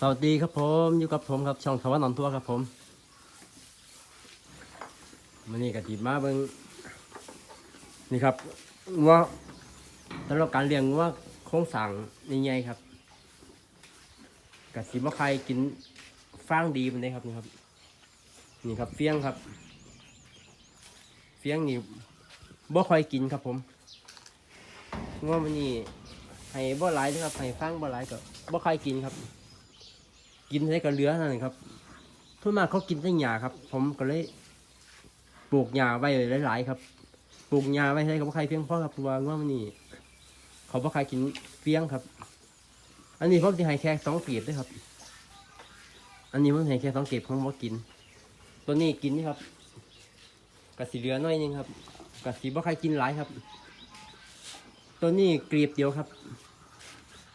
สวัสดีครับผมอยู่กับผมครับช่องสวรรค์นอนทัวร์ครับผมมันนี่กะติมาเบิงนี่ครับงัว่าสำหรับการเลี้ยงงัว่าโครงสั่งนี่ไงครับกะสิบว่าใครกินฟางดีมันได้ครับนี่ครับ นี่ครับเฟี้ยงครับ เฟี้ยงนี่บ่ค่อยกินครับผมงัว่ามันนี่ให้บ่หลายนะครับให้ฟางบ่หลายก็บ่ค่อยกินครับ กินใช้กับเรือนั่นเองครับทุนมากเขากินได้หญ้าครับ ผมก็เลยปลูกหญ้าไว้หลาย ๆ ครับ ปลูกหญ้าไว้ให้เขาบ่ใครเพียงพอครับเพราะว่าว่ามันนี่เขาบ่ใครกินเฟี้ยงครับ อันนี้ผมจะให้แค่สองเกลีบด้วยครับ อันนี้ผมให้แค่สองเกลีบผมบ่กิน ตัวนี้กินนี่ครับกะสีเหลือน้อยนึงครับกะสีบ่ใครกินหลายครับ ตัวนี้กลีบเดียวครับ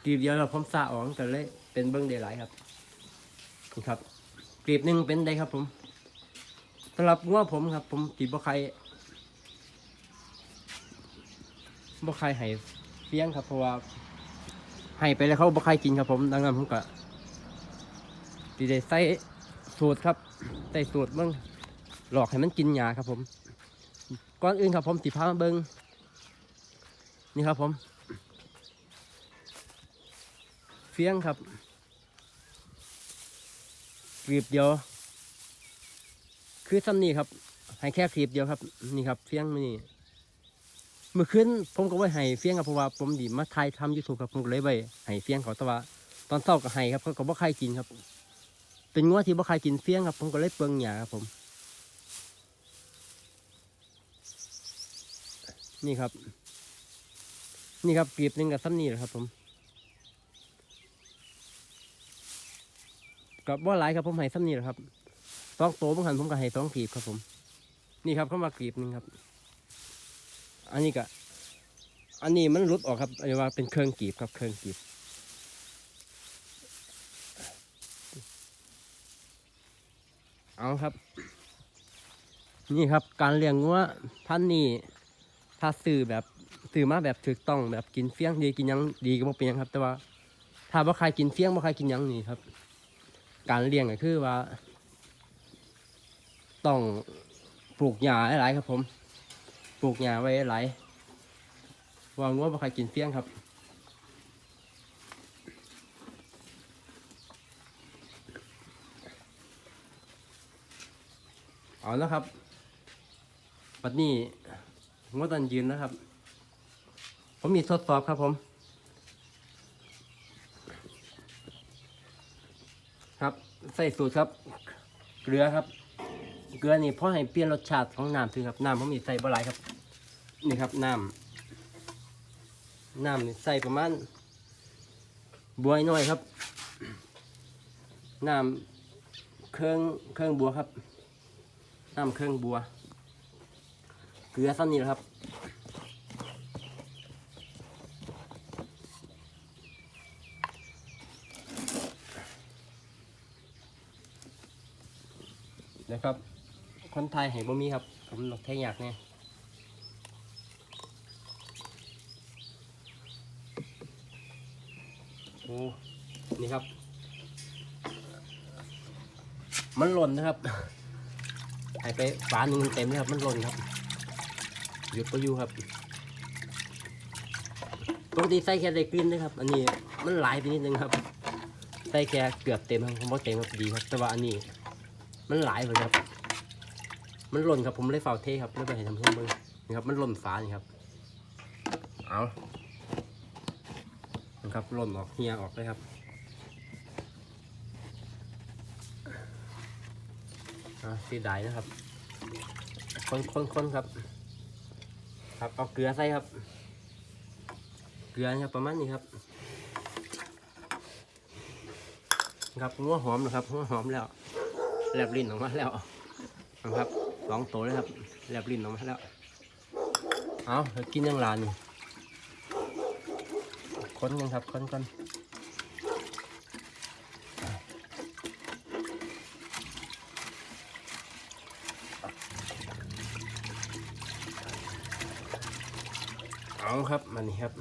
กลีบเดียวเราผมสะออกก็เลยเป็นเบิ้องได้หลายครับ นี่ครับกลีบหนึ่งเป็นได้ครับ ผมสำหรับงัวผมครับ ผมตีบ่ใครบ่ใครให้เฟี้ยงครับ เพราะว่าให้ไปแล้วเขาบ่ใครกินครับ ผมดังนั้นผมก็ตีได้ใส่สูตรครับใส่สูตรเบิ้งหลอกให้มันกินหญ้าครับ ผมก่อนอื่นครับ ผมสิพามาเบิ้งนี่ครับ ผม เฟี้ยงครับ กรีบเดียว คือซ้ำนี่ครับ ให้แค่กรีบเดียวครับ นี่ครับเฟี้ยงมานี่เมื่อคืนผมก็ไว้ให้เฟี้ยงครับเพราะว่าผมดีมาถ่ายทำยูทูบครับผมก็เลยไว้ให้เฟี้ยงเขาแต่ว่าตอนเช้าก็ให้ครับเขาก็บ่ใครกินครับ เป็นงัวที่บ่ใครกินเฟี้ยงครับ ผมก็เลยเปิงหยาครับผม นี่ครับ นี่ครับกรีบหนึงกับซ้ำนี่แหละครับผม กับว่าหลายครับผมให้ซ้ำนี่แหละครับสองโตบางหันผมก็ให้สองกรีบครับผม นี่ครับเข้ามากรีบหนึงครับ อันนี้ก็อันนี้มันรุดออกครับอันนี้ว่าเป็นเครื่องกรีบครับเครื่องกรีบเอาครับ นี่ครับ การเลี้ยงงัวพันนี้ถ้าซื้อแบบซื้อมาแบบถูกต้องแบบกินเฟี้ยงดีกินยังดีก็บ่เป็นยังครับ แต่ว่า ถ้าบ่าใครกินเฟี้ยงบ่าใครกินยังนี่ครับ การเลี้ยงก็คือว่า ต้องปลูกหญ้าหลายครับผม ปลูกหญ้าไว้หลายวางว่าบ่ใครกินเฟี้ยงครับเอาแล้วครับปัดนี้งวตันยืนนะครับ ผมมีทดสอบครับผม ใส่สูตรครับ เกลือครับ เกลือนี่เพราะให้เปลี่ยนรสชาติของน้ำถึงครับน้ำผมมีใส่บหลายครับ นี่ครับน้ำน้ำนี่ใส่ประมาณบวยน้อยครับน้ำเครื่องเครื่องบัวครับน้ำเครื่องบัว เกลือซ้ำนี่แหละครับ นะครับ คนไทยให้บ่มีครับ ผมหลอกแท้ยากเนี่ยโอ้นี่ครับ มันหล่นนะครับให้ไปฝาหนึ่งเต็มเลยครับ มันหล่นครับ หยุดก็อยู่ครับปกติใส่แค่ได้กลิ่นนะครับ อันนี้มันหลายไปนิดนึงครับ ใส่แค่เกือบเต็มครับผมว่าเต็มครับดีครับ แต่ว่าอันนี้ มันหลายเลยครับ มันหล่นครับผมเลยเฝ้าเทครับเลยไปให้ทำเพื่อนเบิ่งนี่ครับ มันหล่นฟ้านี่ครับ เอานะครับหล่นออกเฮียออกเลยครับอ่าสีดายนะครับ คนคนคนครับ ครับ เอาเกลือใส่ครับ เกลือครับประมาณนี้ครับ ครับหัวหอมนะครับหัวหอมแล้ว แลบลิ้นออกมาแล้วนะครับสองตัวเลยครับแลบลิ้นออกมาแล้วเอากินยังลานค้นกันครับค้นกันเอาครับมันนี่ครับ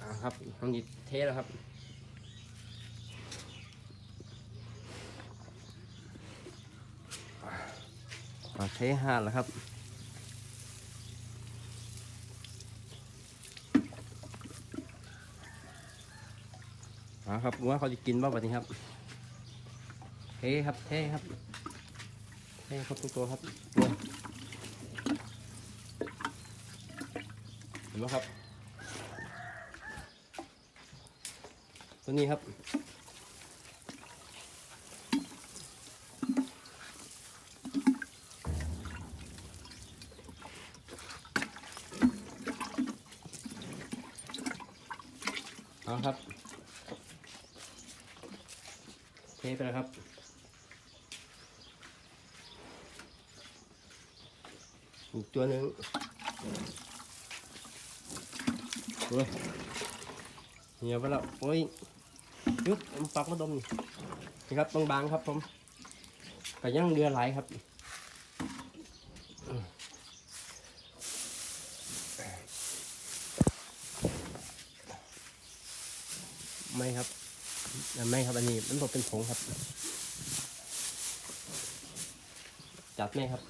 เอาครับครับน้องดิเทแล้วครับาเทห้าแล้วครับเอาครับว่าเขาจะกินบ้างแบบนี้ครับเทครับเทครับเทครับทุกตัวครับตัวเห็นไหมครับ ตัวนี้ครับ เอาครับ เทไปแล้วครับ อีกตัวหนึ่งโอ้ยเหี่ยวไปแล้วโอ้ยยุบปักมาดมนี่นี่ครับบางๆครับผมแต่ยังเรือไหลครับ ไม่ครับไม่ครับอันนี้มันบอกเป็นผงครับ จัดแม่ครับ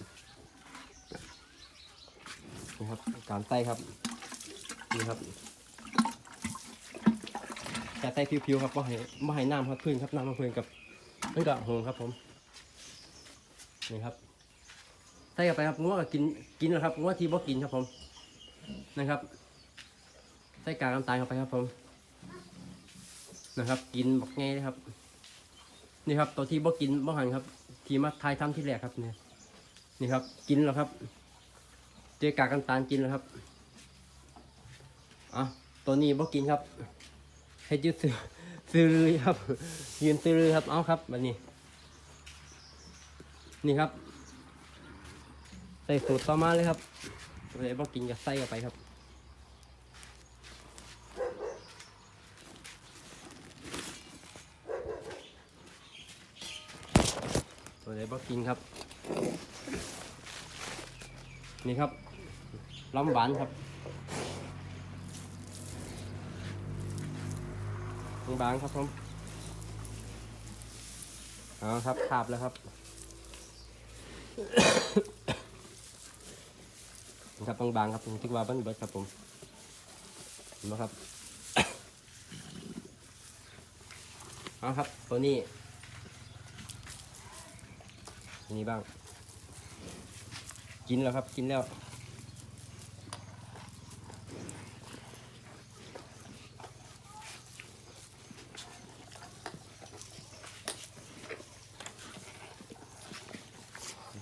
นี่ครับการไต้ครับนี่ครับจะไต้ผิวๆครับว่ให้ว่ให้น้ำครับพื้นครับน้ำมาพื้นกับนี่กับหงครับผมนี่ครับใส่เข้าไปครับงัวก็กินกินแล้วครับงัวที่บ่กินครับผมนะครับใส่กากน้ำตาลเข้าไปครับผม นะครับ กินบอกไงนะครับ นี่ครับตัวที่บ่กินบ่หันครับ ที่มาทายทำที่แรกครับเนี่ยนี่ครับ กินแล้วครับ เจอกากน้ำตาลกินแล้วครับอะตัวนี้บ่กินครับให้ยืดซื้อซื้อเลยครับ ยืนซื้อเลยครับเอาครับแบบนี้ นี่ครับ ใส่สูตรต่อมาเลยครับตัวไหนบ่กินก็ใส่เข้าไปครับ ไหนบ่กินครับ นี่ครับล้ำหวานครับบางๆครับผมเอาครับขาบแล้วครับครับบางๆครับผมที่ว่าบ้านเบิดครับผมเห็นไหมครับเอาครับตัวนี้ นี่บ้าง กินแล้วครับ กินแล้ว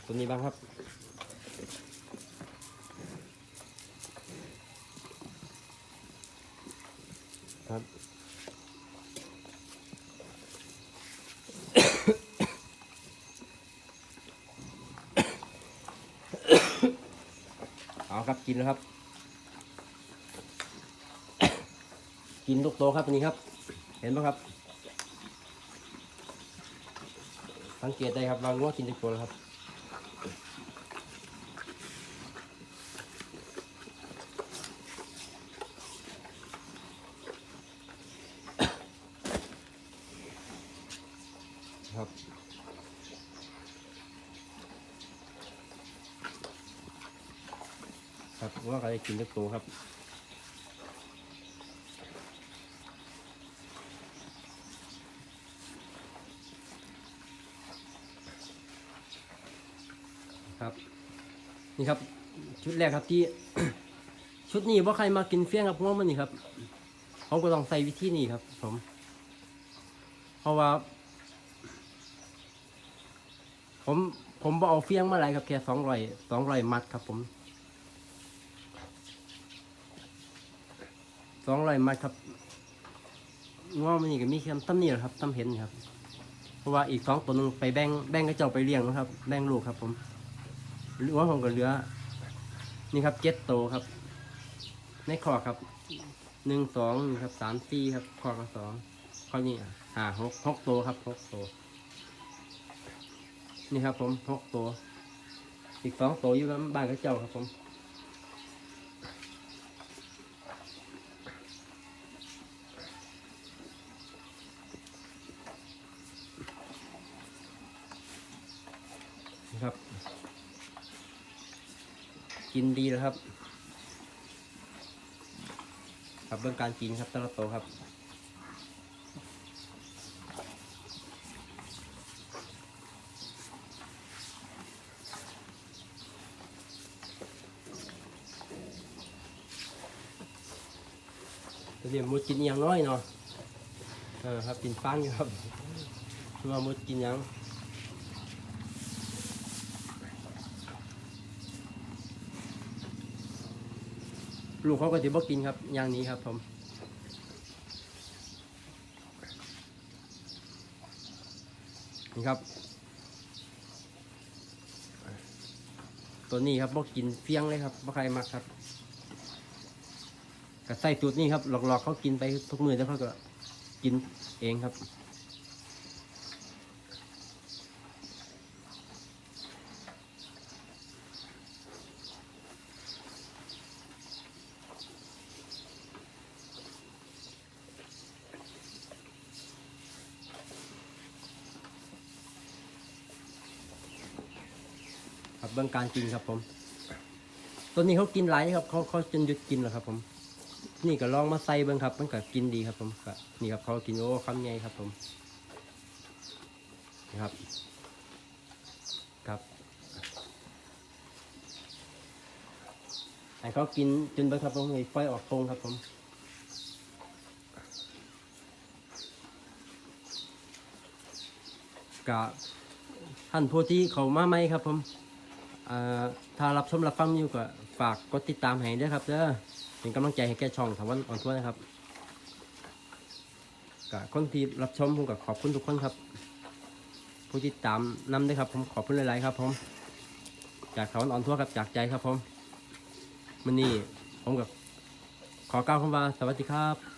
ตัวนี้บ้างครับครับ เอาครับกินแล้วครับ กินลูกโตครับอันนี้ครับ เห็นไหมครับ สังเกตได้ครับวางงัวกินทุกตัวแล้วครับครับ ครับว่าใครกินทุกตัวครับครับนี่ครับชุดแรกครับที่ ชุดนี้ว่าใครมากินเฟี้ยงครับเพราะว่ามันนี่ครับผมก็ต้องใส่วิธีนี้ครับผม เพราะว่า ผมผมบอเอาเฟี้ยงมาอะไรครับแค่สองร้อยสองร้อยมัดครับผม องร้อยมัดครับง้อมันนี่ก็มีแค่ตั้มนี่แหละครับตั้มเห็นครับ เพราะว่าอีกสองตัวหนึงไปแบ่งแบ่งกระเจ้าไปเลี้ยงนะครับ แบ่งลูกครับ ผมหรือว่าผมก็เหลือ นี่ครับเจ็ดโตครับ ในคอครับหนึ่งสองครับสามสี่ครับคอก็สองข้อนี้ห้าหกหกตัวครับหกตัวนี่ครับผมหกตัว อีกสองตัวอยู่กับบ้านกับเจ้าครับผม กินดีแล้วครับครับเรื่องการกินครับต่ละโตครับตัวนี้มุดกินอย่างน้อยเนาะเออครับกินฟางอยู่ครับมามุดกินหยัง ลูกเขาก็จะบ่กินครับอย่างนี้ครับผมนี่ครับ ตัวนี้ครับบ่กินเฟี้ยงเลยครับบ่ใครมักครับก็ใส่ตูดนี่ครับหลอกๆเขากินไปทุกมือแล้วเขาก็กินเองครับ เบื้องการกินครับผม ตัวนี้เขากินหลายครับเขาเขาจนหยุดกินแล้วครับ ผม นี่ก็ลองมาใส่เบิ่งครับ มันก็กินดีครับ ผมก็นี่ครับเขากินโอ้คำใหญ่ครับ ผมนี่ครับครับให้เขากินจนเบิ่งครับผมให้ไฟออกโคงครับผมกะท่านผู้ที่เขามาไหมครับผม ถ้ารับชมรับฟังอยู่ก็ฝากกดติดตามให้ด้วยครับเด้อเป็นกำลังใจให้แก่ช่องถาวันอ่อนทั่วนะครับกับคนที่รับชมผมก็ขอบคุณทุกคนครับ ผู้ติดตามนำด้วยครับ ผมขอบคุณหลายๆครับ ผม จากถาวันอ่อนทั่วครับจากใจครับผมมันนี่ผมกับขอกล่าวคำว่าสวัสดีครับ